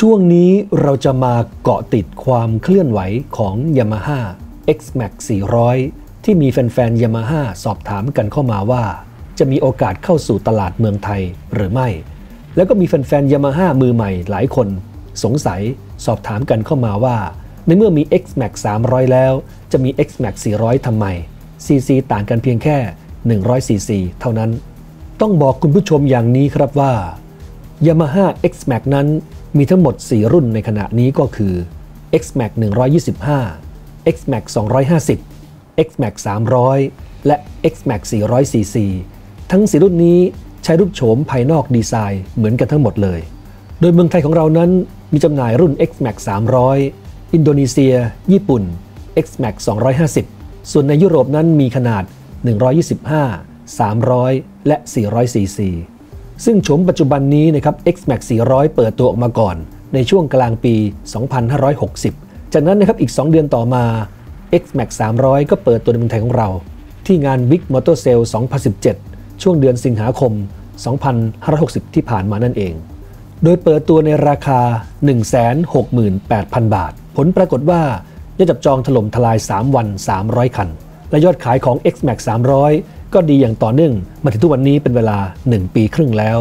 ช่วงนี้เราจะมาเกาะติดความเคลื่อนไหวของ Yamaha X-Max 400 ที่มีแฟนๆ Yamaha สอบถามกันเข้ามาว่า จะมีโอกาสเข้าสู่ตลาดเมืองไทยหรือไม่ แล้วก็มีแฟนๆ Yamaha มือใหม่หลายคน สงสัยสอบถามกันเข้ามาว่า ในเมื่อมี X-Max 300 แล้ว จะมี X-Max 400 ทำไม CC ต่างกันเพียงแค่ 100 cc เท่านั้น ต้องบอกคุณผู้ชมอย่างนี้ครับว่า Yamaha X-Max นั้น มีทั้งหมด 4 รุ่นในขณะนี้ก็คือ X-Max 125 X-Max 250 X-Max 300 และ X-Max 400 cc ทั้ง 4 รุ่นนี้ใช้รูปโฉมภายนอกดีไซน์เหมือนกันทั้งหมดเลย โดยเมืองไทยของเรานั้นมีจำหน่ายรุ่น X-Max 300 อินโดนีเซีย ญี่ปุ่น X-Max 250 ส่วนในยุโรปนั้นมีขนาด 125 300 และ 400 cc ซึ่งโฉมปัจจุบันนี้นะครับ X-Max 400 เปิดตัวออกมาก่อน ในช่วงกลางปี 2560 จากนั้นนะครับอีก 2 เดือนต่อมา X-Max 300 ก็เปิดตัวในเมืองไทยของเรา ที่งาน Big Motor Sale 2017 ช่วงเดือนสิงหาคม 2560 ที่ผ่านมานั่นเอง โดยเปิดตัวในราคา 168,000 บาท ผลปรากฏว่ายอดจับจองถล่มทลาย 3 วัน 300 คัน และยอดขายของ X-Max 300 ก็ดีอย่างต่อเนื่องมาถึงทุกวันนี้เป็นเวลา 1 ปีครึ่งแล้ว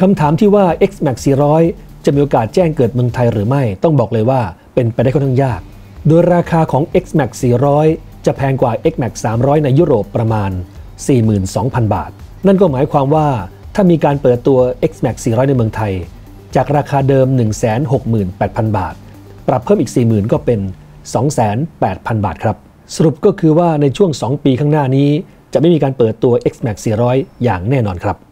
คำถามที่ว่า X-Max 400 จะมีโอกาสแจ้งเกิดเมืองไทยหรือไม่ ต้องบอกเลยว่าเป็นไปได้ค่อนข้างยาก โดยราคาของ X-Max 400 จะแพงกว่า X-Max 300 ในยุโรปประมาณ 42,000 บาท นั่นก็หมายความว่าถ้ามีการเปิดตัว X-Max 400 ในเมืองไทย จากราคาเดิม 168,000 บาท ปรับเพิ่มอีก 40,000 ก็เป็น 28,000 บาทครับ สรุปก็คือว่าในช่วง 2 ปีข้างหน้านี้ จะไม่มีการเปิดตัว X-Max 400 อย่างแน่นอนครับ